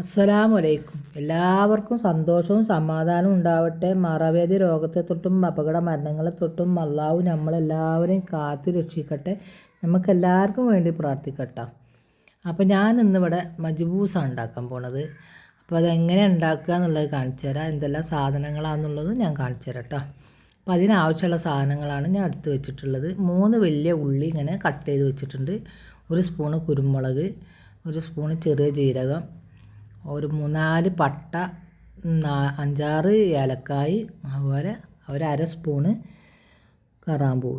അസ്സലാമു അലൈക്കും എല്ലാവർക്കും സന്തോഷവും സമാധാനവും ഉണ്ടാവട്ടെ. മറവേദി രോഗത്തെ തൊട്ടും അപകട മരണങ്ങളെ തൊട്ടും അള്ളാഹു നമ്മളെല്ലാവരെയും കാത്തു രക്ഷിക്കട്ടെ. നമുക്കെല്ലാവർക്കും വേണ്ടി പ്രാർത്ഥിക്കട്ടെ. അപ്പോൾ ഞാൻ ഇന്നിവിടെ മജ്ബൂസാണ് ഉണ്ടാക്കാൻ പോണത്. അപ്പോൾ അതെങ്ങനെ ഉണ്ടാക്കുക എന്നുള്ളത് കാണിച്ചു തരാം. എന്തെല്ലാം സാധനങ്ങളാണെന്നുള്ളത് ഞാൻ കാണിച്ചു തരാം കേട്ടോ അപ്പോൾ അതിനാവശ്യമുള്ള സാധനങ്ങളാണ് ഞാൻ എടുത്ത് വെച്ചിട്ടുള്ളത്. മൂന്ന് വലിയ ഉള്ളി ഇങ്ങനെ കട്ട് ചെയ്ത് വെച്ചിട്ടുണ്ട്. ഒരു സ്പൂണ് കുരുമുളക് ഒരു സ്പൂണ് ചെറിയ ജീരകം ഒരു മൂന്നാൽ പട്ട അഞ്ചാറ് ഏലക്കായ് അതുപോലെ ഒരു അര സ്പൂണ് കറാമ്പൂ.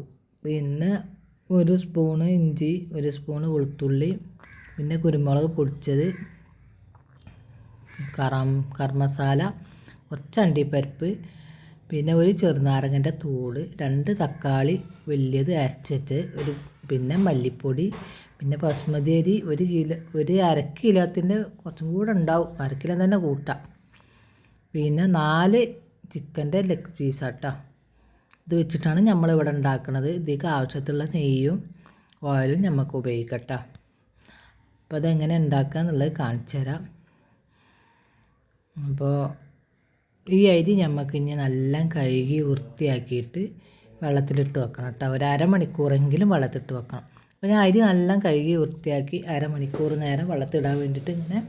പിന്നെ ഒരു സ്പൂണ് ഇഞ്ചി ഒരു സ്പൂണ് വെളുത്തുള്ളി പിന്നെ കുരുമുളക് പൊടിച്ചത് കറാം കർമസാല കുറച്ച് അണ്ടിപ്പരിപ്പ് പിന്നെ ഒരു ചെറുനാരങ്ങന്റെ തോട് രണ്ട് തക്കാളി വലിയത് അരച്ച് ഒരു പിന്നെ മല്ലിപ്പൊടി പിന്നെ ബസ്മതി അരി ഒരു കിലോ ഒരു അര കിലോത്തിന്റെ കുറച്ചും കൂടെ ഉണ്ടാവും. അര കിലോ തന്നെ കൂട്ടാം. പിന്നെ നാല് ചിക്കന്റെ ലെഗ് പീസ് ആട്ടോ. ഇത് വെച്ചിട്ടാണ് നമ്മളിവിടെ ഉണ്ടാക്കുന്നത് ഇതിലേക്ക് ആവശ്യത്തിലുള്ള നെയ്യും ഓയിലും നമുക്ക് ഉപയോഗിക്കട്ടോ. അപ്പോൾ അതെങ്ങനെ ഉണ്ടാക്കുക എന്നുള്ളത് കാണിച്ചു തരാം. അപ്പോൾ ഈ അരി നമുക്ക് ഇനി നല്ല കഴുകി വൃത്തിയാക്കിയിട്ട് വെള്ളത്തിലിട്ട് വെക്കണം കേട്ടോ. ഒരു അരമണിക്കൂറെങ്കിലും വെള്ളത്തിട്ട് വെക്കണം. അപ്പോൾ ഞാൻ അരി നല്ല കഴുകി വൃത്തിയാക്കി അരമണിക്കൂർ നേരം വെള്ളത്തിടാൻ വേണ്ടിയിട്ട് ഇങ്ങനെ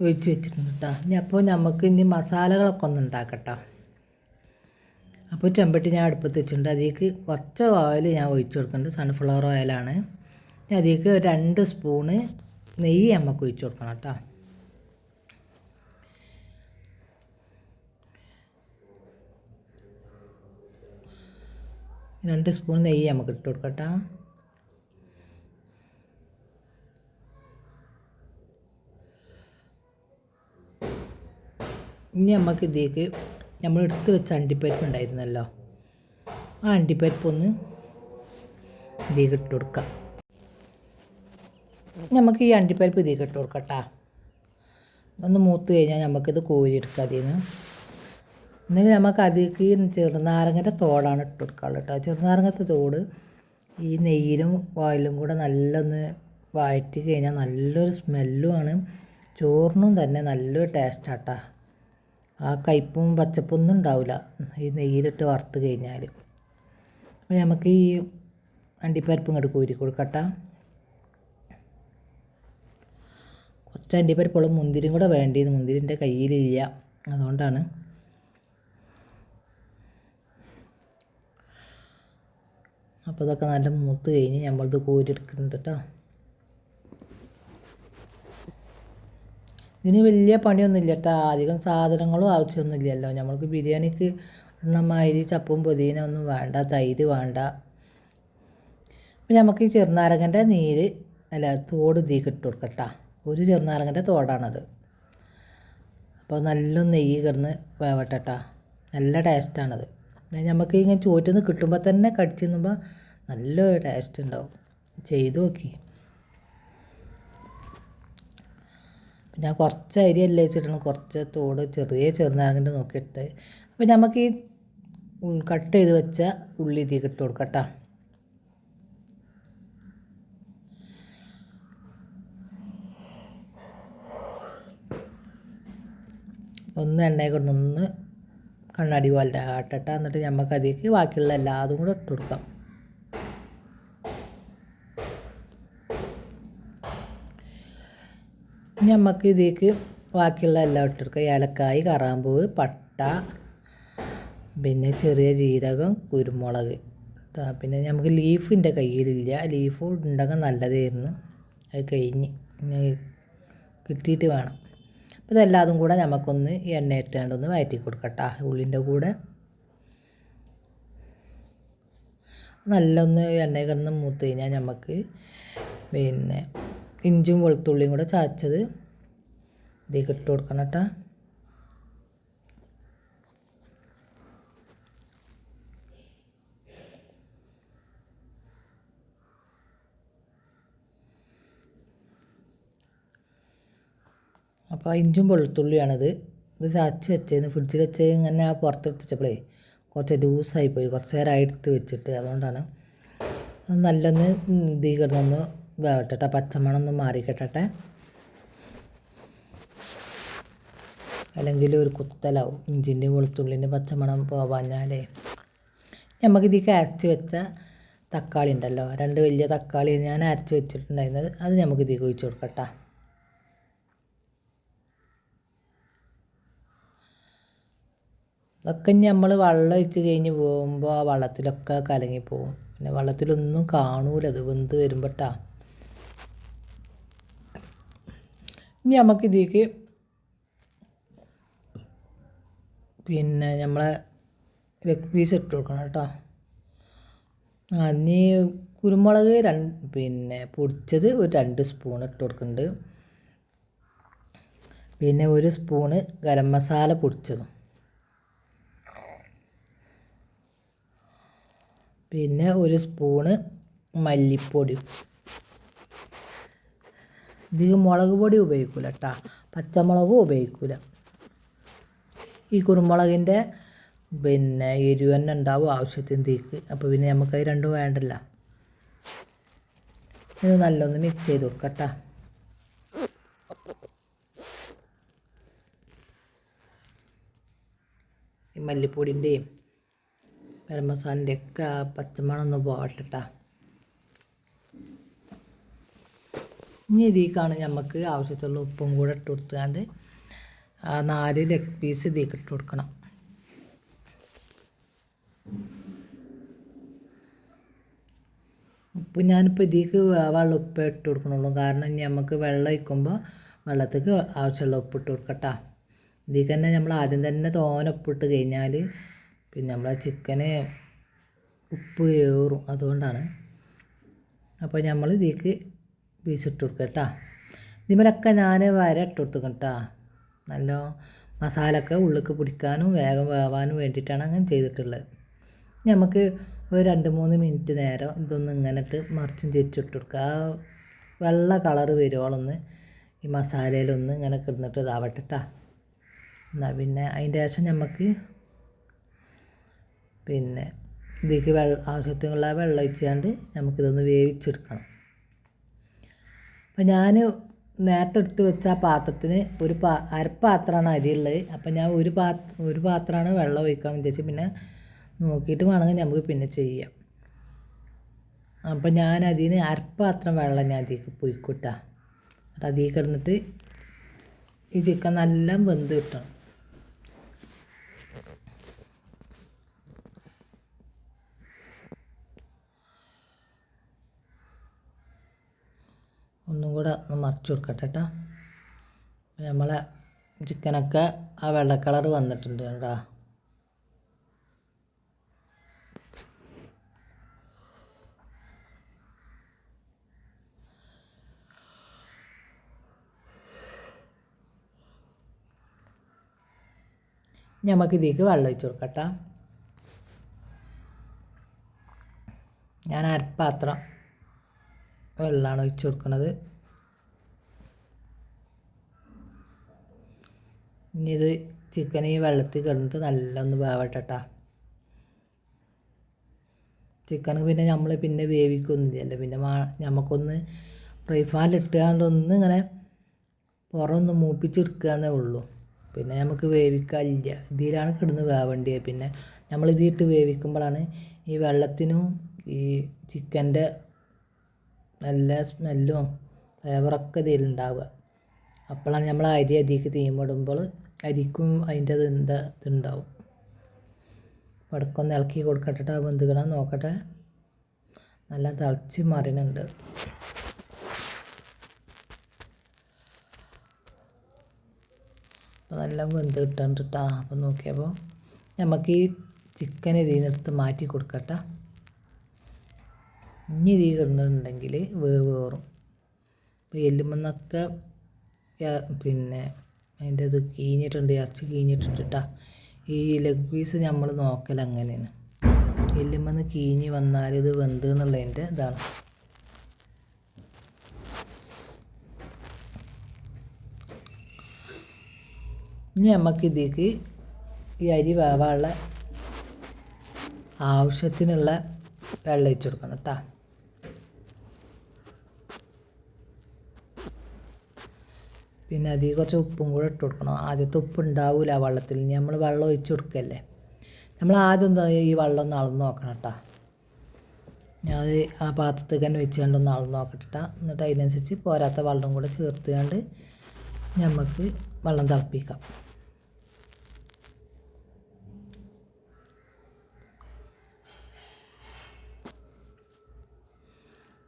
ഒഴിച്ച് വെച്ചിട്ടുണ്ട് കേട്ടോ ഇനി അപ്പോൾ നമുക്ക് ഇനി മസാലകളൊക്കെ ഒന്ന് ഉണ്ടാക്കട്ടോ. അപ്പോൾ ചെമ്പട്ടി ഞാൻ അടുപ്പത്ത് വെച്ചിട്ടുണ്ട്. അതിലേക്ക് കുറച്ച് ഓയിൽ ഞാൻ ഒഴിച്ച് കൊടുക്കുന്നുണ്ട്. സൺഫ്ലവർ ഓയിലാണ് ഇനി അതിലേക്ക് രണ്ട് സ്പൂണ് നെയ്യ് നമുക്ക് ഒഴിച്ച് കൊടുക്കണം കേട്ടോ രണ്ട് സ്പൂൺ നെയ്യ് നമുക്ക് ഇട്ട് കൊടുക്കട്ടോ. ഇനി നമുക്ക് ഇതിലേക്ക് നമ്മൾ എടുത്ത് വെച്ച അണ്ടിപ്പരിപ്പ് ഉണ്ടായിരുന്നല്ലോ. ആ അണ്ടിപ്പരിപ്പ് ഒന്ന് ഇതിലേക്ക് ഇട്ട് കൊടുക്കാം. നമുക്ക് ഈ അണ്ടിപ്പരിപ്പ് ഇതിലേക്ക് ഇട്ട് കൊടുക്കട്ടാ ഒന്ന് മൂത്ത് കഴിഞ്ഞാൽ നമുക്കിത് കോരിയെടുക്കാം അതിൽ നിന്ന്. എന്നിട്ട് നമുക്ക് അതിലേക്ക് ചെറുനാരങ്ങന്റെ തോടാണ് ഇട്ട് കൊടുക്കാറുള്ളത് കേട്ടോ ചെറുനാരങ്ങത്തെ തോട് ഈ നെയ്യിലും ഓയിലും കൂടെ നല്ലൊന്ന് വഴറ്റി കഴിഞ്ഞാൽ നല്ലൊരു സ്മെല്ലുമാണ്. ചോറിനും തന്നെ നല്ലൊരു ടേസ്റ്റാട്ടാ ആ കയ്പും പച്ചപ്പൊന്നും ഉണ്ടാവില്ല. ഈ നെയ്യിലിട്ട് വറുത്ത് കഴിഞ്ഞാൽ അപ്പോൾ നമുക്ക് ഈ അണ്ടിപ്പരിപ്പ് ഇങ്ങോട്ട് കോരി കൊടുക്കട്ട. കുറച്ച് അണ്ടിപ്പരിപ്പുള്ള മുന്തിരിയും കൂടെ വേണ്ടിയത് മുന്തിരിന്റെ കയ്യിലില്ല. അതുകൊണ്ടാണ്. അപ്പോൾ ഇതൊക്കെ നല്ല മൂത്ത് കഴിഞ്ഞ് നമ്മളിത് കോരിയെടുക്കുന്നുണ്ട് കേട്ടോ ഇതിന് വലിയ പണിയൊന്നുമില്ല കേട്ടോ അധികം സാധനങ്ങളും ആവശ്യമൊന്നുമില്ലല്ലോ. നമ്മൾക്ക് ബിരിയാണിക്ക് എണ്ണമാതിരി ചപ്പും പൊതിന ഒന്നും വേണ്ട തൈര് വേണ്ട. അപ്പോൾ നമുക്ക് ഈ ചെറുനാരങ്ങന്റെ നീര് അല്ല തോട് ഇതിലേക്ക് ഇട്ട് കൊടുക്കട്ടാ. ഒരു ചെറുനാരങ്ങന്റെ തോടാണത്. അപ്പോൾ നല്ല നെയ്യ് കിടന്ന് വേവട്ടെട്ടാ. നല്ല ടേസ്റ്റാണത്. നമുക്ക് ഇങ്ങനെ ചോറ്റിൽ നിന്ന് കിട്ടുമ്പോൾ തന്നെ കടിച്ചു തിന്നുമ്പോൾ നല്ലൊരു ടേസ്റ്റ് ഉണ്ടാവും. ചെയ്ത് നോക്കി. ഞാൻ കുറച്ച് അരി അല്ല വെച്ചിട്ടാണ് കുറച്ച് തോട് ചെറിയ ചെറുനാരങ്ങന്റെ നോക്കിയിട്ട്. അപ്പോൾ നമുക്ക് ഈ കട്ട് ചെയ്ത് വെച്ച ഉള്ളി ഇതിലേക്ക് ഇട്ട് കൊടുക്കട്ടോ ഒന്ന് എണ്ണയെ കൊണ്ടൊന്ന് കണ്ണാടി പോലെ ആട്ടട്ട. എന്നിട്ട് നമുക്ക് അതിലേക്ക് ബാക്കിയുള്ള എല്ലാതും കൂടെ ഇട്ട് കൊടുക്കാം. ഇനി നമുക്ക് ഇതിലേക്ക് ബാക്കിയുള്ള എല്ലാം ഇട്ടിരിക്കുക ഏലക്കായ് കറാമ്പൂവ് പട്ട പിന്നെ ചെറിയ ജീരകം കുരുമുളക്. പിന്നെ നമുക്ക് ലീഫിന്റെ കയ്യിലില്ല. ലീഫ് ഉണ്ടെങ്കിൽ നല്ലതായിരുന്നു. അത് കഴിഞ്ഞ് കിട്ടിയിട്ട് വേണം. അപ്പോൾ ഇതെല്ലാതും കൂടെ നമുക്കൊന്ന് എണ്ണ ഇട്ടാണ്ട് ഇട്ടുകൊണ്ടൊന്ന് വയറ്റി കൊടുക്കട്ടെ ഉള്ളിന്റെ കൂടെ. നല്ലൊന്ന് എണ്ണ കിടന്ന് മൂത്ത് കഴിഞ്ഞാൽ നമുക്ക് പിന്നെ ഇഞ്ചും വെളുത്തുള്ളിയും കൂടെ ചാച്ചത് ഇതിലേക്ക് ഇട്ട് കൊടുക്കണം കേട്ടോ. അപ്പോൾ ഇഞ്ചും വെളുത്തുള്ളിയാണിത്. ഇത് ചാച്ച് വെച്ചത് ഫ്രിഡ്ജിൽ വെച്ച് ഇങ്ങനെ പുറത്തെടുത്ത് വെച്ചപ്പോഴേ കുറച്ച് ലൂസായി പോയി കുറച്ച് നേരം എടുത്ത് വെച്ചിട്ട് അതുകൊണ്ടാണ്. അത് നല്ലൊന്ന് കിടന്നൊന്ന് വേവട്ടെ പച്ചമണം ഒന്ന് മാറിക്കിട്ടട്ടെ. അല്ലെങ്കിൽ ഒരു കുത്തലാവും. ഇഞ്ചിന്റെ വെളുത്തുള്ളിന്റെ പച്ചമണം പോവാഞ്ഞാലേ. നമുക്കിതിലേക്ക് അരച്ച് വെച്ച തക്കാളി ഉണ്ടല്ലോ രണ്ട് വലിയ തക്കാളി ഞാൻ അരച്ച് വെച്ചിട്ടുണ്ടായിരുന്നത്. അത് നമുക്ക് ഒഴിച്ചു കൊടുക്കട്ടെ. ഇതൊക്കെ നമ്മൾ വെള്ളം ഒഴിച്ച് കഴിഞ്ഞ് പോകുമ്പോൾ ആ വെള്ളത്തിലൊക്കെ കലങ്ങിപ്പോവും. പിന്നെ വെള്ളത്തിലൊന്നും കാണൂല. അത് വെന്ത് വരുമ്പോട്ടാ. ഇനി നമുക്ക് ഇതിലേക്ക് പിന്നെ നമ്മളെ ലെഗ് പീസ് ഇട്ട് കൊടുക്കണം കേട്ടോ. ഇനി കുരുമുളക് രണ്ട് പിന്നെ പൊടിച്ചത് ഒരു രണ്ട് സ്പൂൺ ഇട്ട് കൊടുക്കുന്നുണ്ട്. പിന്നെ ഒരു സ്പൂണ് ഗരം മസാല പൊടിച്ചതും. പിന്നെ ഒരു സ്പൂണ് മല്ലിപ്പൊടി. ഇതിൽ മുളക് പൊടി ഉപയോഗിക്കില്ല കേട്ടോ പച്ചമുളകും ഉപയോഗിക്കില്ല ഈ കുരുമുളകിന്റെ പിന്നെ എരിവ് തന്നെ ഉണ്ടാവും ആവശ്യത്തിന് തീക്ക്. അപ്പോൾ പിന്നെ നമുക്ക് അത് രണ്ടും വേണ്ടല്ല. ഇത് നല്ലൊന്ന് മിക്സ് ചെയ്ത് കൊടുക്കട്ടാ ഈ മല്ലിപ്പൊടിന്റെയും ഗരം മസാലിന്റെയൊക്കെ പച്ചമണം ഒന്ന് പോകട്ടെട്ടാ ഇനി ഇതിലേക്കാണ് നമുക്ക് ആവശ്യത്തുള്ള ഉപ്പും കൂടെ ഇട്ട് കൊടുത്തുകൊണ്ട് ആ നാല് ലെഗ് പീസ് ഇതിലേക്ക് ഇട്ട് കൊടുക്കണം. ഉപ്പ് ഞാനിപ്പോൾ ഇതിലേക്ക് വെള്ളം ഉപ്പ് ഇട്ട് കൊടുക്കണുള്ളൂ. കാരണം ഇനി നമുക്ക് വെള്ളം ഒഴിക്കുമ്പോൾ വെള്ളത്തേക്ക് ആവശ്യമുള്ള ഉപ്പ് ഇട്ട് കൊടുക്കട്ടാ. ഇതിലേക്ക് തന്നെ നമ്മൾ ആദ്യം തന്നെ തോന ഉപ്പിട്ട് കഴിഞ്ഞാൽ പിന്നെ നമ്മളെ ചിക്കന് ഉപ്പ് ഏറും അതുകൊണ്ടാണ്. അപ്പോൾ നമ്മൾ ഇതിലേക്ക് ഇട്ട് കൊടുക്കുക കേട്ടോ ഇതിമലൊക്കെ ഞാൻ വര ഇട്ട് കേട്ടോ നല്ല മസാലയൊക്കെ ഉള്ളിക്ക് പിടിക്കാനും വേഗം വേവാനും വേണ്ടിയിട്ടാണ് അങ്ങനെ ചെയ്തിട്ടുള്ളത് നമുക്ക് ഒരു രണ്ട് മൂന്ന് മിനിറ്റ് നേരം ഇതൊന്ന് ഇങ്ങനെ ഇട്ട് മറിച്ചും തിരിച്ചിട്ട് കൊടുക്കുക ആ വെള്ള കളറ് വരുവോളൊന്ന് ഈ മസാലയിലൊന്ന് ഇങ്ങനെ കിടന്നിട്ട് ഇതാവട്ടെ കേട്ടോ എന്നാൽ പിന്നെ അതിന്റെ ശേഷം നമുക്ക് പിന്നെ ഇതിലേക്ക് വെള്ളം ആവശ്യത്തിനുള്ള വെള്ളം ഒഴിച്ചാണ്ട് നമുക്കിതൊന്ന് വേവിച്ചെടുക്കണം. അപ്പം ഞാൻ നേരത്തെ എടുത്ത് വെച്ച ആ പാത്രത്തിന് ഒരു പാ അരപ്പാത്രമാണ് അരിയുള്ളത്. അപ്പം ഞാൻ ഒരു പാ ഒരു പാത്രമാണ് വെള്ളം ഒഴിക്കണം വിചാരിച്ച് പിന്നെ നോക്കിയിട്ട് വേണമെങ്കിൽ നമുക്ക് പിന്നെ ചെയ്യാം. അപ്പം ഞാൻ അതിന് അരപ്പാത്രം വെള്ളം ഞാൻ അതിലേക്ക് പൊയ്ക്കൂട്ടാ. അതിൽ കിടന്നിട്ട് ഈ ചിക്കൻ നല്ല വെന്ത് കിട്ടണം. ഒന്നും കൂടെ ഒന്ന് മറിച്ച് കൊടുക്കട്ടെ കേട്ടോ നമ്മളെ ചിക്കനൊക്കെ ആ വെള്ള കളർ വന്നിട്ടുണ്ട് കേട്ടോ നമുക്ക് ഇതിലേക്ക് വെള്ളം ഒഴിച്ച് കൊടുക്കട്ടെ ഞാൻ അരപ്പാത്രം വെള്ളമാണ് ഒഴിച്ചു കൊടുക്കുന്നത് ഇനി ഇത് ചിക്കൻ ഈ വെള്ളത്തിൽ കിടന്നിട്ട് നല്ല ഒന്ന് വേവട്ടെട്ടാ. ചിക്കൻ പിന്നെ നമ്മൾ പിന്നെ വേവിക്കൊന്നുമില്ലല്ലോ പിന്നെ നമുക്കൊന്ന് ഫ്രൈ പാനിലിട്ടുകൊണ്ട് ഒന്ന് ഇങ്ങനെ പുറമൊന്ന് മൂപ്പിച്ചെടുക്കാന്നേ ഉള്ളൂ. പിന്നെ നമുക്ക് വേവിക്കാനില്ല. ഇതിലാണ് കിടന്ന് വേവേണ്ടത് പിന്നെ നമ്മൾ ഇതിട്ട് വേവിക്കുമ്പോഴാണ് ഈ വെള്ളത്തിനും ഈ ചിക്കന്റെ നല്ല സ്മെല്ലും ഫ്ലേവറൊക്കെ ഇതിലുണ്ടാവുക. അപ്പോഴാണ് നമ്മൾ അരി അതിലേക്ക് തീമിടുമ്പോൾ അരിക്കും അതിന്റെ ഇത് ഇതുണ്ടാവും. വടക്കൊന്ന് ഇളക്കി കൊടുക്കട്ടെ വെന്തുകിടാൻ നോക്കട്ടെ. നല്ല തിളച്ച് മറിയുന്നുണ്ട് അപ്പോൾ നല്ല വെന്ത് കിട്ടുന്നുണ്ട് കേട്ടോ അപ്പോൾ നോക്കിയപ്പോൾ നമുക്ക് ഈ ചിക്കൻ ഇതിൽ നിന്നെടുത്ത് മാറ്റി കൊടുക്കട്ടെ. ഇനി തീ കിടന്നിട്ടുണ്ടെങ്കിൽ വേവ് കയറും എല്ലുമെന്നൊക്കെ പിന്നെ അതിന്റെ അത് കീഞ്ഞിട്ടുണ്ട് ഇറച്ചി കീഞ്ഞിട്ടിട്ടാ ഈ ലെഗ് പീസ് നമ്മൾ നോക്കൽ അങ്ങനെയാണ് എല്ലുമെന്ന് കീഞ്ഞ് വന്നാൽ ഇത് വെന്ത് എന്നുള്ളതിന്റെ ഇതാണ്. ഇനി നമുക്ക് ഈ അരി വേവാനുള്ള ആവശ്യത്തിനുള്ള വെള്ളം ഒഴിച്ച് കൊടുക്കണം കേട്ടോ പിന്നെ അതിൽ കുറച്ച് ഉപ്പും കൂടെ ഇട്ട് കൊടുക്കണം. ആദ്യത്തെ ഉപ്പ് ഉണ്ടാവില്ല വെള്ളത്തിൽ. നമ്മൾ വെള്ളം ഒഴിച്ച് കൊടുക്കല്ലേ? നമ്മൾ ആദ്യം എന്താ ഈ വെള്ളം ഒന്ന് അളന്ന് നോക്കണം കേട്ടോ. ഞാൻ ആ പാത്രത്തിൽ തന്നെ വെച്ച് കണ്ട് ഒന്ന് അളന്ന് നോക്കട്ടെ എന്നിട്ട് അതിനനുസരിച്ച് പോരാത്ത വെള്ളം കൂടെ ചേർത്ത് കണ്ട് നമുക്ക് വെള്ളം തിളപ്പിക്കാം.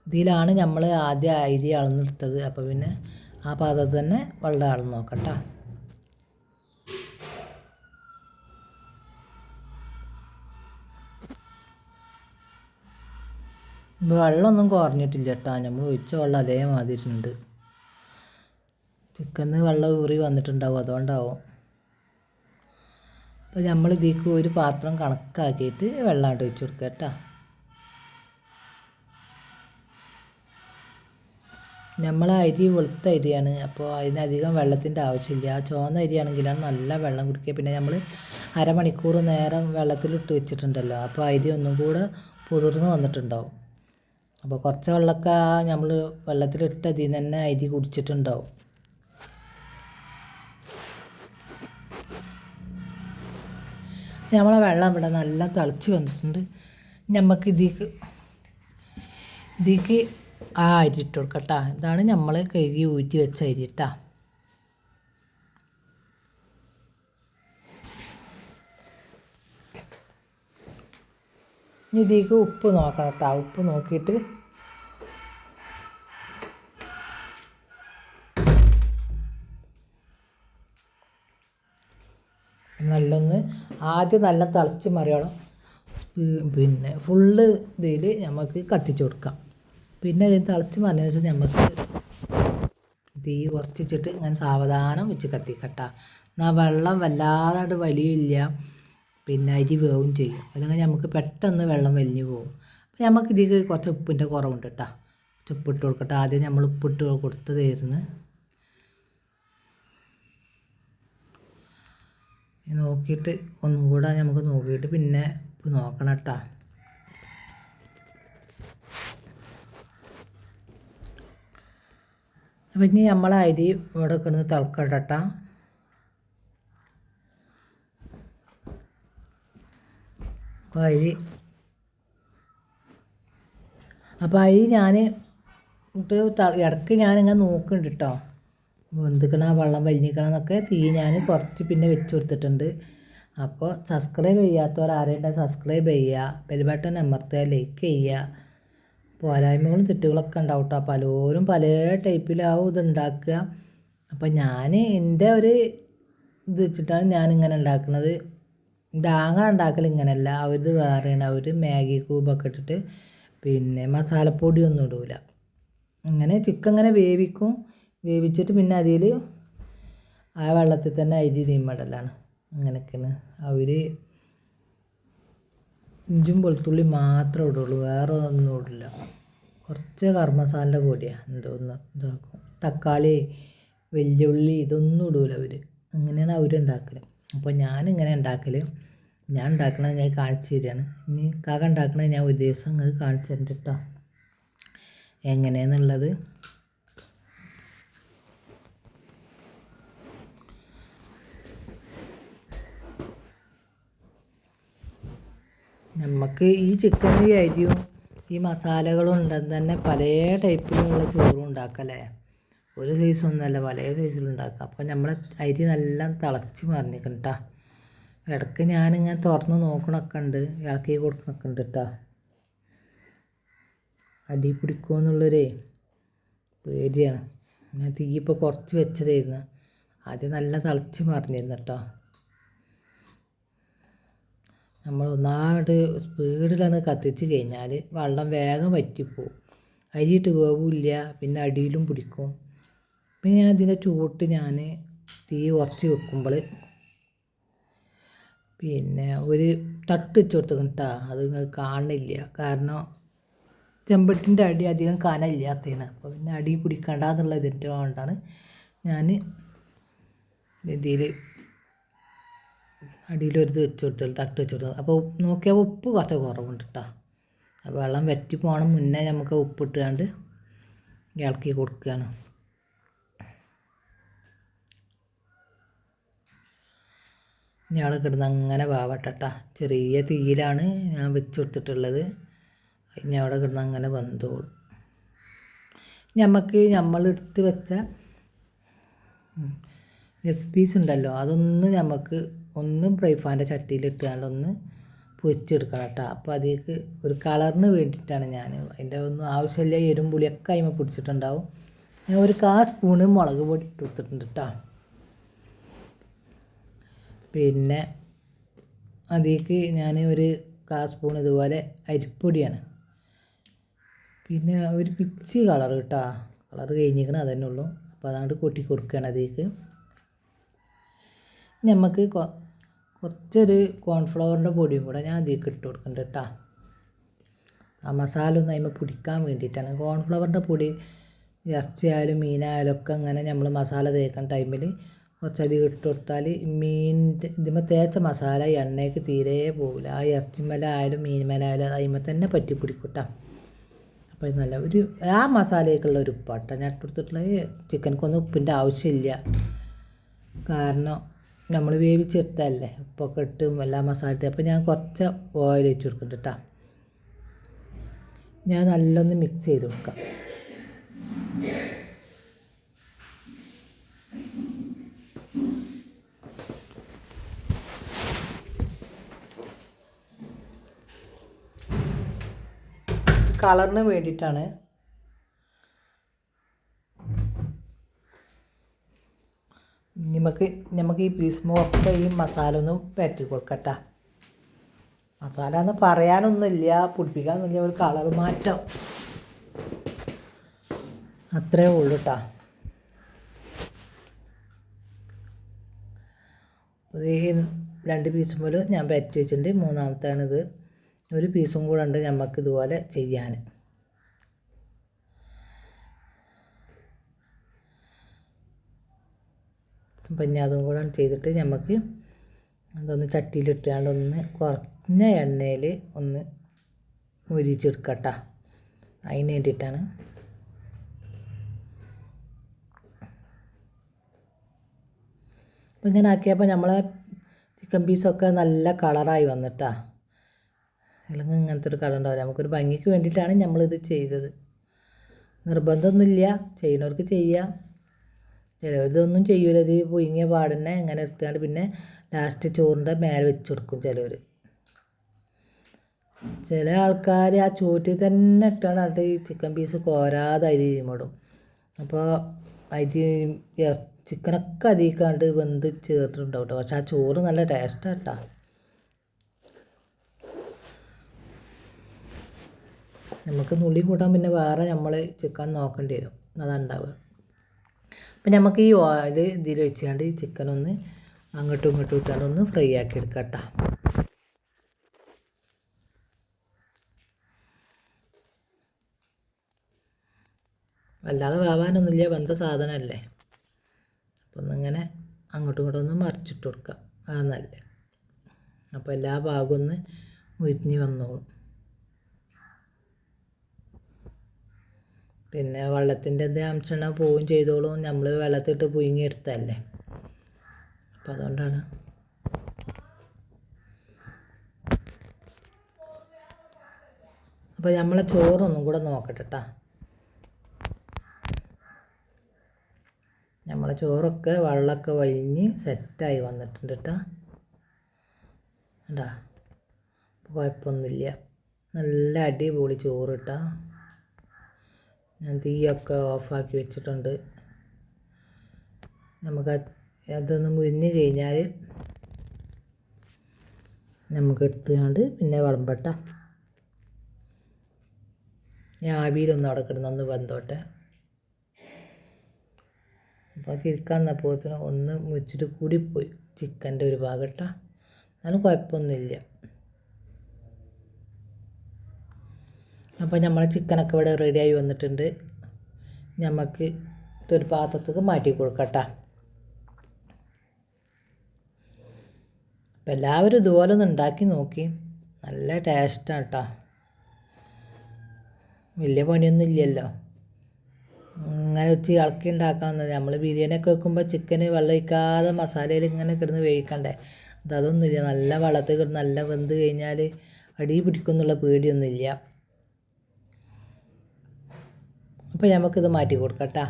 ഇതിലാണ് നമ്മൾ ആദ്യം അരി അളന്നെടുത്തത്. അപ്പോൾ പിന്നെ ആ പാത്രത്തിൽ തന്നെ വെള്ളം ആളും നോക്കട്ടോ. വെള്ളമൊന്നും കുറഞ്ഞിട്ടില്ല കേട്ടോ നമ്മൾ ഒഴിച്ച വെള്ളം അതേമാതിരി ഉണ്ട് ചിക്കന്ന് വെള്ളം ഊറി വന്നിട്ടുണ്ടാവും അതുകൊണ്ടാവും. അപ്പോൾ നമ്മൾ ഒരു പാത്രം കണക്കാക്കിയിട്ട് വെള്ളം ഒഴിച്ച് കൊടുക്കുക കേട്ടോ നമ്മൾ അരി വെളുത്ത അരിയാണ്. അപ്പോൾ അതിനധികം വെള്ളത്തിന്റെ ആവശ്യമില്ല. ആ ചുവന്ന അരിയാണെങ്കിലാണ് നല്ല വെള്ളം കുടിക്കുക. പിന്നെ നമ്മൾ അരമണിക്കൂർ നേരം വെള്ളത്തിലിട്ട് വെച്ചിട്ടുണ്ടല്ലോ. അപ്പോൾ അരി ഒന്നും കൂടെ പുതിർന്ന് വന്നിട്ടുണ്ടാവും. അപ്പോൾ കുറച്ച് വെള്ളമൊക്കെ നമ്മൾ വെള്ളത്തിലിട്ട് അതിൽ നിന്ന് തന്നെ അരി കുടിച്ചിട്ടുണ്ടാവും. നമ്മളെ വെള്ളം ഇവിടെ നല്ല തിളച്ച് വന്നിട്ടുണ്ട്. നമുക്ക് ഇതിക്ക് ഇതിക്ക് ആ അരി ഇട്ട് കൊടുക്കട്ടാ. ഇതാണ് നമ്മൾ കഴുകി ഊറ്റി വെച്ച അരി ഇട്ടാ ഇനി ഉപ്പ് നോക്കണം കേട്ടോ ഉപ്പ് നോക്കിയിട്ട് നല്ലൊന്ന് ആദ്യം നല്ല തിളച്ച് മറിയണം. പിന്നെ ഫുള്ള് ഇതിൽ നമുക്ക് കത്തിച്ച് കൊടുക്കാം. പിന്നെ ഇത് തിളച്ച് മറിഞ്ഞതിന് ശേഷം നമുക്ക് തീ കുറച്ചിട്ട് ഇങ്ങനെ സാവധാനം വെച്ച് കത്തിക്കട്ട. എന്നാൽ വെള്ളം വല്ലാതെ വലിയില്ല. പിന്നെ അരി വേവും ചെയ്യും. അല്ലെങ്കിൽ നമുക്ക് പെട്ടെന്ന് വെള്ളം വലിഞ്ഞു പോകും. അപ്പോൾ നമുക്ക് ഇതിൽ കുറച്ച് ഉപ്പിന്റെ കുറവുണ്ട് കേട്ടോ കുറച്ച് ഉപ്പിട്ട് കൊടുക്കട്ടെ. ആദ്യം നമ്മൾ ഉപ്പിട്ട് കൊടുത്തതായിരുന്നു നോക്കിയിട്ട് ഒന്നും കൂടെ നമുക്ക് നോക്കിയിട്ട് പിന്നെ ഉപ്പ് നോക്കണം കേട്ടോ അപ്പം ഇനി നമ്മളെ അരി ഇവിടെ കിടന്ന് തിളക്കട്ട അപ്പോൾ അരി. അപ്പോൾ അരി ഞാൻ ഇടയ്ക്ക് ഞാനിങ്ങനെ നോക്കുന്നുണ്ട് കേട്ടോ വെന്തിക്കണ വെള്ളം വലിഞ്ഞിക്കണം എന്നൊക്കെ തീ ഞാൻ കുറച്ച് പിന്നെ വെച്ച് കൊടുത്തിട്ടുണ്ട്. അപ്പോൾ സബ്സ്ക്രൈബ് ചെയ്യാത്തവർ ആരെയുണ്ടെങ്കിൽ സബ്സ്ക്രൈബ് ചെയ്യുക ബെൽ ബട്ടൺ അമർത്തുക ലൈക്ക് ചെയ്യുക പോരായ്മകളും തെറ്റുകളൊക്കെ ഉണ്ടാവും കേട്ടോ പലരും പല ടൈപ്പിലാവും ഇത് ഉണ്ടാക്കുക. അപ്പോൾ ഞാൻ എന്റെ ഒരു ഇത് വെച്ചിട്ടാണ് ഞാനിങ്ങനെ ഉണ്ടാക്കുന്നത് ഡാങ്ങ ഉണ്ടാക്കൽ ഇങ്ങനെയല്ല. അവർ വേറെയാണ്. അവർ മാഗി ക്യൂബൊക്കെ ഇട്ടിട്ട് പിന്നെ മസാലപ്പൊടിയൊന്നും ഇടൂല. അങ്ങനെ ചിക്കൻ ഇങ്ങനെ വേവിക്കും. വേവിച്ചിട്ട് പിന്നെ അതിൽ ആ വെള്ളത്തിൽ തന്നെ അരി തീമ്മടലാണ് അങ്ങനെയൊക്കെയാണ്. അവർ ഇഞ്ചും വെളുത്തുള്ളി മാത്രമേ ഇടുള്ളൂ. വേറെ ഒന്നും ഇടില്ല. കുറച്ച് കർമ്മസാലിന്റെ മസാലന്റെ പൊടിയാണ് എന്തോന്ന് ഇതാക്കും. തക്കാളി വെല്ലുള്ളി ഇതൊന്നും ഇടൂല അവർ അങ്ങനെയാണ് അവരുണ്ടാക്കൽ അപ്പോൾ ഞാനിങ്ങനെ ഉണ്ടാക്കൽ ഞാൻ ഉണ്ടാക്കണത് ഞാൻ കാണിച്ചു തരികയാണ് ഇനി കാക ഉണ്ടാക്കണത് ഞാൻ ഒരു ദിവസം നിങ്ങൾക്ക് കാണിച്ചു തരണ്ട കേട്ടോ എങ്ങനെയെന്നുള്ളത്. നമുക്ക് ഈ ചിക്കൻ അരിയും ഈ മസാലകളുണ്ടെന്ന് തന്നെ പല ടൈപ്പിലുള്ള ചോറും ഉണ്ടാക്കല്ലേ ഒരു സൈസൊന്നുമല്ല പല സൈസിലും ഉണ്ടാക്കാം അപ്പോൾ നമ്മൾ അരി നല്ല തിളച്ച് മറിഞ്ഞിക്കണം കേട്ടോ ഇടയ്ക്ക് ഞാനിങ്ങനെ തുറന്ന് നോക്കണൊക്കെ ഉണ്ട്. ഇളക്കി കൊടുക്കണൊക്കെ ഉണ്ട് കേട്ടോ അടി പിടിക്കുമോ എന്നുള്ളൊരേ പേടിയാണ്. ഞാൻ തീ ഇപ്പോൾ കുറച്ച് വെച്ചതായിരുന്നു. ആദ്യം നല്ല തിളച്ച് മറിഞ്ഞിരുന്നു കേട്ടോ നമ്മൾ ഒന്നാട് സ്പീഡിലാണ് കത്തിച്ച് കഴിഞ്ഞാൽ വെള്ളം വേഗം വറ്റിപ്പോവും. അരിയിട്ട് വേവില്ല പിന്നെ അടിയിലും പിടിക്കും. പിന്നെ ഞാൻ ഇതിന്റെ ചൂട്ട് ഞാൻ തീ ഉറച്ച് വെക്കുമ്പോൾ പിന്നെ ഒരു തട്ട് വെച്ച് കൊടുത്തു കേട്ടോ അത് കാണില്ല കാരണം ചെമ്പട്ടിന്റെ അടി അധികം കനമില്ലാത്തതാണ്. അപ്പോൾ പിന്നെ അടി പിടിക്കണ്ടെന്നുള്ള ഇതിന്റെ കൊണ്ടാണ് ഞാൻ ഇതിൽ അടിയിലൊരിത് വെച്ച് കൊടുത്താൽ തട്ട് വെച്ച് കൊടുത്താൽ അപ്പോൾ നോക്കിയാൽ ഉപ്പ് കുറച്ച് കുറവുണ്ട് കേട്ടോ അപ്പോൾ വെള്ളം വറ്റി പോകണം മുന്നേ നമുക്ക് ഉപ്പ് ഇട്ടുകൊണ്ട് ഇളക്കി കൊടുക്കുകയാണ്. ഞങ്ങൾ കിടന്ന് അങ്ങനെ വാവട്ടട്ട. ചെറിയ തീയിലാണ് ഞാൻ വെച്ച് കൊടുത്തിട്ടുള്ളത്. ഇനി അവിടെ കിടന്ന് അങ്ങനെ വന്നോളും നമുക്ക് നമ്മളെടുത്ത് വെച്ച ലെഗ് പീസ് ഉണ്ടല്ലോ അതൊന്ന് നമുക്ക് ഒന്ന് ബ്രൈഫാന്റെ ചട്ടിയിലിട്ടാണ്ട് ഒന്ന് പൊരിച്ചെടുക്കണം കേട്ടോ അപ്പോൾ അതിലേക്ക് ഒരു കളറിന് വേണ്ടിയിട്ടാണ് ഞാൻ അതിന്റെ ഒന്നും ആവശ്യമില്ല എരും പുളിയൊക്കെ അതിമ പിടിച്ചിട്ടുണ്ടാവും. ഞാൻ ഒരു കാ സ്പൂണ് മുളക് പൊടി ഇട്ട് കൊടുത്തിട്ടുണ്ട് കേട്ടോ പിന്നെ അതിലേക്ക് ഞാൻ ഒരു കാ സ്പൂൺ ഇതുപോലെ അരിപ്പൊടിയാണ്. പിന്നെ ഒരു പിച്ചി കളർ കേട്ടോ കളർ കഴിഞ്ഞിരിക്കണം അതന്നെ ഉള്ളൂ. അപ്പോൾ അതുകൊണ്ട് കൊട്ടി കൊടുക്കുകയാണ് അതിലേക്ക്. നമുക്ക് കുറച്ചൊരു കോൺഫ്ലവറിന്റെ പൊടിയും കൂടെ ഞാൻ അതിലേക്ക് ഇട്ട് കൊടുക്കുന്നുണ്ട് കേട്ടോ. ആ മസാല ഒന്ന് അതിമ പിടിക്കാൻ വേണ്ടിയിട്ടാണ്. കോൺഫ്ലവറിന്റെ പൊടി ഇറച്ചിയായാലും മീനായാലും ഒക്കെ അങ്ങനെ നമ്മൾ മസാല തേക്കുന്ന ടൈമിൽ കുറച്ചധികം ഇട്ട് കൊടുത്താൽ മീനിന്റെ ഇതിമ തേച്ച മസാല എണ്ണയ്ക്ക് തീരെ പോകില്ല ആ ഇറച്ചിമല ആയാലും മീൻമല ആയാലും അതിമ തന്നെ പറ്റി പിടിക്കൂട്ടാ അപ്പോൾ ഇത് നല്ല ഒരു ആ മസാലയൊക്കെയുള്ള ഒരു ഉപ്പാട്ട. ഞാൻ ഇട്ട് കൊടുത്തിട്ടുള്ളത് ചിക്കനക്കൊന്നും ഉപ്പിന്റെ ആവശ്യമില്ല. കാരണം നമ്മൾ വേവിച്ചെടുത്തല്ലേ ഉപ്പൊക്കെ ഇട്ട് എല്ലാ മസാല ഇട്ട് അപ്പോൾ ഞാൻ കുറച്ച് ഓയിൽ വെച്ച് കൊടുക്കുന്നുണ്ട് കേട്ടോ ഞാൻ നല്ലൊന്ന് മിക്സ് ചെയ്ത് വെക്കാം കളറിന് വേണ്ടിയിട്ടാണ് നമുക്ക് നമുക്ക് ഈ പീസുമൊക്കെ ഈ മസാല ഒന്ന് പറ്റി കൊടുക്കട്ടെ. മസാല എന്ന് പറയാനൊന്നുമില്ല പിടിപ്പിക്കാനൊന്നുമില്ല ഒരു കളർ മാറ്റം. അത്രേ ഉള്ളൂ കേട്ടോ ഈ രണ്ട് പീസും പോലും ഞാൻ പറ്റി വെച്ചിട്ടുണ്ട്. മൂന്നാമത്താണിത്. ഒരു പീസും കൂടെ ഉണ്ട് നമുക്ക് ഇതുപോലെ ചെയ്യാൻ. അപ്പം ഇനി അതും കൂടെ ചെയ്തിട്ട് നമുക്ക് അതൊന്ന് ചട്ടിയിലിട്ടാണ്ട് ഒന്ന് കുറഞ്ഞ എണ്ണയിൽ ഒന്ന് മുരിച്ചെടുക്കട്ട അതിന് വേണ്ടിയിട്ടാണ്. അപ്പം ഇങ്ങനെ ആക്കിയപ്പോൾ നമ്മളെ ചിക്കൻ പീസൊക്കെ നല്ല കളറായി വന്നിട്ടാ. അല്ലെങ്കിൽ ഇങ്ങനത്തെ ഒരു കളർ ഉണ്ടാവില്ല. നമുക്കൊരു ഭംഗിക്ക് വേണ്ടിയിട്ടാണ് നമ്മളിത് ചെയ്തത്. നിർബന്ധമൊന്നുമില്ല. ചെയ്യുന്നവർക്ക് ചെയ്യാം. ചിലവരിതൊന്നും ചെയ്യൂല. ഇത് പുഴുങ്ങിയ പാടന്നെ ഇങ്ങനെ എടുത്തുകൊണ്ട് പിന്നെ ലാസ്റ്റ് ചോറിന്റെ മേലെ വെച്ച് കൊടുക്കും ചിലവർ ചില ആൾക്കാർ ആ ചോറ്റിൽ തന്നെ ഇട്ടാണ് ഈ ചിക്കൻ പീസ് കോരാതെ അരി ഇടും. അപ്പോൾ അരി ചിക്കനൊക്കെ അതിക്കാണ്ട് വെന്ത് ചേർത്തിട്ടുണ്ടാവും കേട്ടോ പക്ഷെ ആ ചോറ് നല്ല ടേസ്റ്റാണ് കേട്ടോ നമുക്ക് നുള്ളി കൂട്ടാൻ പിന്നെ വേറെ നമ്മൾ ചിക്കൻ നോക്കേണ്ടി വരും. അതുണ്ടാവുക അപ്പം നമുക്ക് ഈ ഓയിൽ ഇതിൽ വെച്ചാണ്ട് ഈ ചിക്കൻ ഒന്ന് അങ്ങോട്ടും ഇങ്ങോട്ടും ഇട്ടാണ്ട് ഒന്ന് ഫ്രൈ ആക്കി എടുക്കാം കേട്ടോ വല്ലാതെ വേവാനൊന്നുമില്ല വെന്ത സാധനമല്ലേ അപ്പം ഒന്നിങ്ങനെ അങ്ങോട്ടും ഇങ്ങോട്ടും ഒന്ന് മറിച്ചിട്ട് കൊടുക്കാം. ആ നല്ല. അപ്പോൾ എല്ലാ ഭാഗവും ഒന്ന് മുരിഞ്ഞ് വന്നോളും. പിന്നെ വെള്ളത്തിന്റെ ഇത് അംശം പോവുകയും ചെയ്തോളും. നമ്മൾ വെള്ളത്തിട്ട് പുഴുങ്ങിയെടുത്തതല്ലേ? അപ്പം അതുകൊണ്ടാണ്. അപ്പോൾ നമ്മളെ ചോറൊന്നും കൂടെ നോക്കട്ടെ കേട്ടോ നമ്മളെ ചോറൊക്കെ വെള്ളമൊക്കെ വലിഞ്ഞ് സെറ്റായി വന്നിട്ടുണ്ട് കേട്ടോ കേട്ടാ കുഴപ്പമൊന്നുമില്ല. നല്ല അടിപൊളി ചോറ് കേട്ടോ ഞാൻ തീയൊക്കെ ഓഫാക്കി വെച്ചിട്ടുണ്ട്. നമുക്ക് അത് അതൊന്ന് മുരിഞ്ഞ് കഴിഞ്ഞാൽ നമുക്ക് എടുത്തുകൊണ്ട് പിന്നെ വിളമ്പട്ട. ഞാൻ ആവിയിലൊന്നും അവിടെ കിടന്നൊന്ന് വന്നോട്ടെ അപ്പോൾ തിരിക്കാൻ നിന്നപ്പോഴത്തേനും ഒന്ന് മുച്ചിട്ട് കൂടിപ്പോയി ചിക്കന്റെ ഒരു ഭാഗട്ട എന്നാലും കുഴപ്പമൊന്നുമില്ല. അപ്പോൾ നമ്മളെ ചിക്കനൊക്കെ ഇവിടെ റെഡിയായി വന്നിട്ടുണ്ട്. നമുക്ക് ഇതൊരു പാത്രത്തേക്ക് മാറ്റി കൊടുക്കട്ടെ. അപ്പം എല്ലാവരും ഇതുപോലെ ഒന്ന് ഉണ്ടാക്കി നോക്കി. നല്ല ടേസ്റ്റാണ് കേട്ടോ. വലിയ പണിയൊന്നും ഇല്ലല്ലോ. ഇങ്ങനെ വെച്ച് ഇളക്കി ഉണ്ടാക്കാവുന്നത്. നമ്മൾ ബിരിയാണിയൊക്കെ വെക്കുമ്പോൾ ചിക്കന് വെള്ളം ഒഴിക്കാതെ മസാലയിൽ ഇങ്ങനെ കിടന്ന് വേവിക്കണ്ടേ? അതൊന്നുമില്ല നല്ല വെള്ളത്തിൽ കിടന്ന് നല്ല വെന്ത് കഴിഞ്ഞാൽ അടി പിടിക്കുന്നുള്ള പേടിയൊന്നുമില്ല. അപ്പോൾ നമുക്കിത് മാറ്റി കൊടുക്കട്ടാ.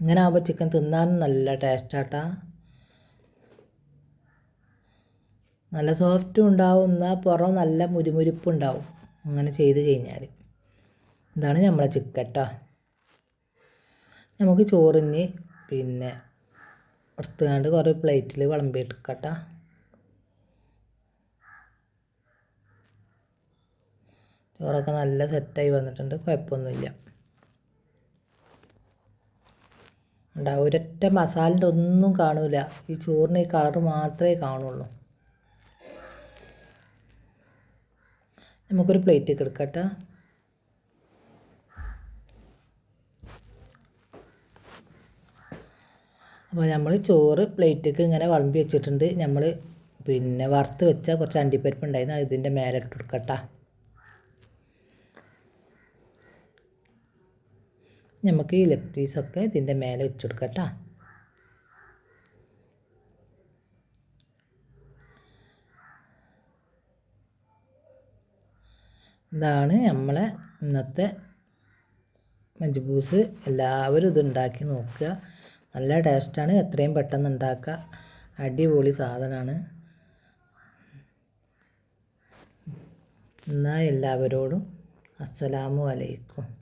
ഇങ്ങനെ ആകുമ്പോൾ ചിക്കൻ തിന്നാനും നല്ല ടേസ്റ്റാട്ടാ നല്ല സോഫ്റ്റും ഉണ്ടാവും എന്നാൽ പുറം നല്ല മുരിമുരിപ്പുണ്ടാവും. അങ്ങനെ ചെയ്ത് കഴിഞ്ഞാൽ ഇതാണ് നമ്മളെ ചിക്കൻ കേട്ടോ നമുക്ക് ചോറിഞ്ഞ് പിന്നെ എടുത്തുകൊണ്ട് കുറേ പ്ലേറ്റിൽ വിളമ്പിയെടുക്കട്ടോ. ചോറൊക്കെ നല്ല സെറ്റായി വന്നിട്ടുണ്ട്. കുഴപ്പമൊന്നുമില്ല. ഉണ്ടാവും ഒരൊറ്റ മസാലിന്റെ ഒന്നും കാണൂല. ഈ ചോറിന് ഈ കളർ മാത്രമേ കാണുള്ളൂ. നമുക്കൊരു പ്ലേറ്റ് എടുക്കട്ടെ അപ്പോൾ നമ്മൾ ചോറ് പ്ലേറ്റിക്ക് ഇങ്ങനെ വിളമ്പി വെച്ചിട്ടുണ്ട്. നമ്മൾ പിന്നെ വറുത്ത് വെച്ച കുറച്ച് അണ്ടിപ്പരിപ്പ് ഉണ്ടായിരുന്നു ഇതിന്റെ മേലെ ഇട്ട് കൊടുക്കട്ടെ നമുക്ക് ഈ ലെഗ് പീസൊക്കെ ഇതിന്റെ മേലെ വെച്ച് കൊടുക്കട്ടോ ഇതാണ് നമ്മളെ ഇന്നത്തെ മജ്ബൂസ്. എല്ലാവരും ഇത് ഉണ്ടാക്കി നോക്കുക. നല്ല ടേസ്റ്റാണ്. എത്രയും പെട്ടെന്ന് ഉണ്ടാക്കുക. അടിപൊളി സാധനമാണ്. എന്നാൽ എല്ലാവരോടും അസ്സലാമു അലൈക്കും.